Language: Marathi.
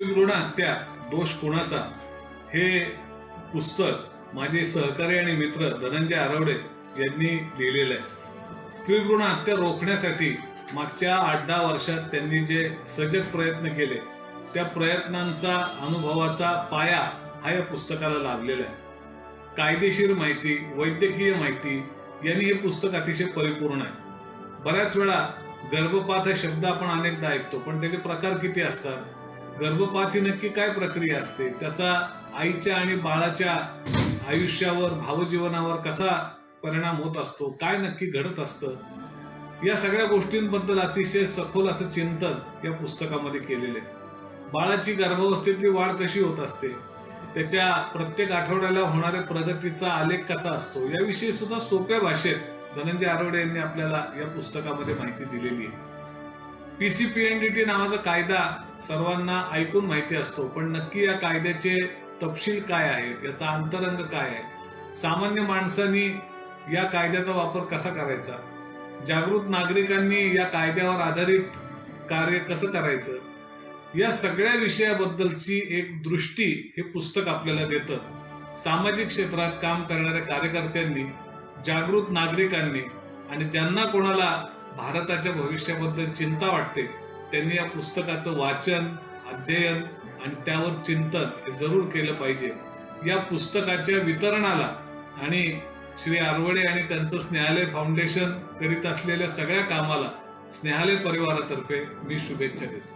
भ्रूण हत्या दोष कोणाचा? हे पुस्तक माझे सहकारी आणि मित्र धनंजय आरवडे यांनी लिहिलेलं आहे. स्त्री भ्रूण हत्या रोखण्यासाठी मागच्या आठ दहा वर्षात त्यांनी जे सजग प्रयत्न केले त्या प्रयत्नांचा अनुभवाचा पाया हा या पुस्तकाला लाभलेला आहे. कायदेशीर माहिती वैद्यकीय माहिती यांनी हे पुस्तक अतिशय परिपूर्ण आहे. बऱ्याच वेळा गर्भपात हा शब्द आपण अनेकदा ऐकतो पण त्याचे प्रकार किती असतात? गर्भपाती नक्की काय प्रक्रिया असते? त्याचा आईच्या आणि बाळाच्या आयुष्यावर भावजीवनावर कसा परिणाम होत असतो? काय नक्की घडत असतं? या सगळ्या गोष्टींबद्दल अतिशय सखोल असं चिंतन या पुस्तकामध्ये केलेले आहे. बाळाची गर्भावस्थेतली वाढ कशी होत असते? त्याच्या प्रत्येक आठवड्याला होणाऱ्या प्रगतीचा आलेख कसा असतो? याविषयी सुद्धा सोप्या भाषेत धनंजय आरोडे यांनी आपल्याला या पुस्तकामध्ये माहिती दिलेली आहे. पीसीपीएनडीटी नावाचा कायदा सर्वांना ऐकून माहिती असतो पण नक्की या कायद्याचे तपशील काय आहेत याचा अंतरंग काय आहे? सामान्य माणसांनी या कायद्याचा वापर कसा करायचा? जागृत नागरिकांनी या कायद्यावर आधारित कार्य कसं करायचं? या सगळ्या विषयाबद्दलची एक दृष्टी हे पुस्तक आपल्याला देतं. सामाजिक क्षेत्रात काम करणाऱ्या कार्यकर्त्यांनी जागृत नागरिकांनी आणि ज्यांना कोणाला भारताच्या भविष्याबद्दल चिंता वाटते. त्यांनी या पुस्तकाचं वाचन अध्ययन आणि त्यावर चिंतन हे जरूर केलं पाहिजे. या पुस्तकाच्या वितरणाला आणि श्री आरवडे आणि त्यांचं स्नेहालय फाउंडेशन करीत असलेल्या सगळ्या कामाला स्नेहालय परिवारातर्फे मी शुभेच्छा देतो.